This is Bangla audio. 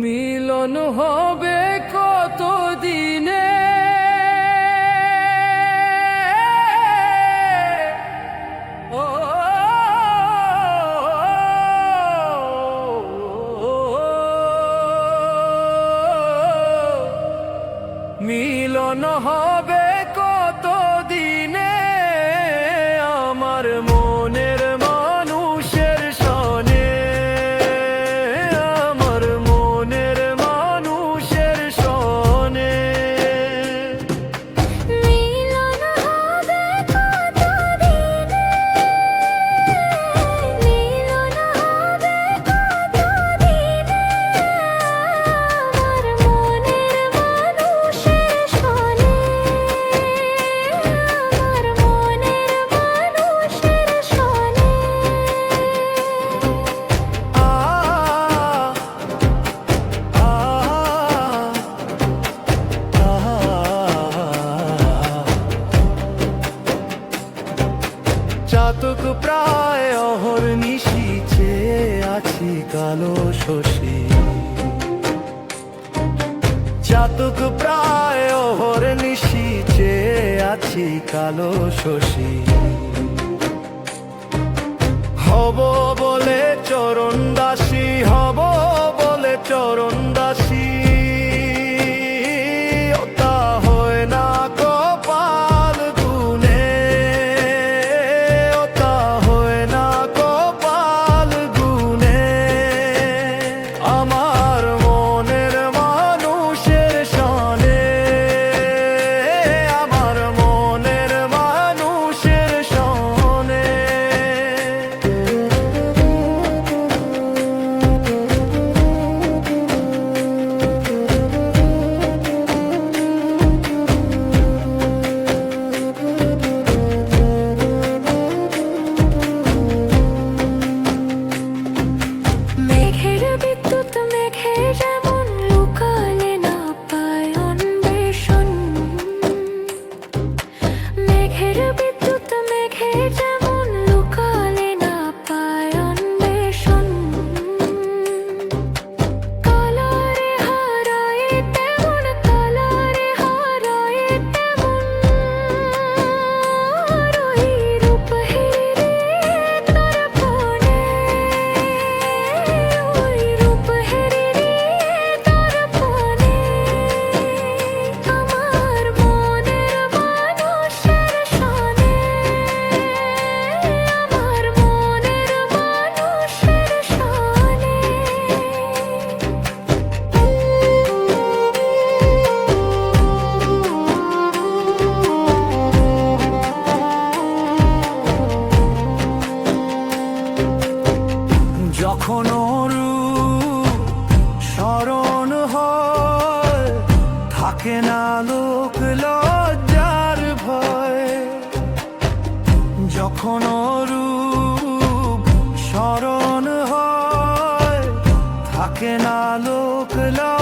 মিলন হয়। wanna hold চাতক প্রায় অহর নিশিছে আছি কালো শশী। চাতক প্রায় অহর নিশিছে আছি কালো শশী। হব বলে চরণ দাসী, হব বলে চরণ Peter. যখন রু স্মরণ হয়, থাকে না লোক লজ্জার ভয়। যখন রু স্মরণ হয়, থাকে না লোক লজ্জার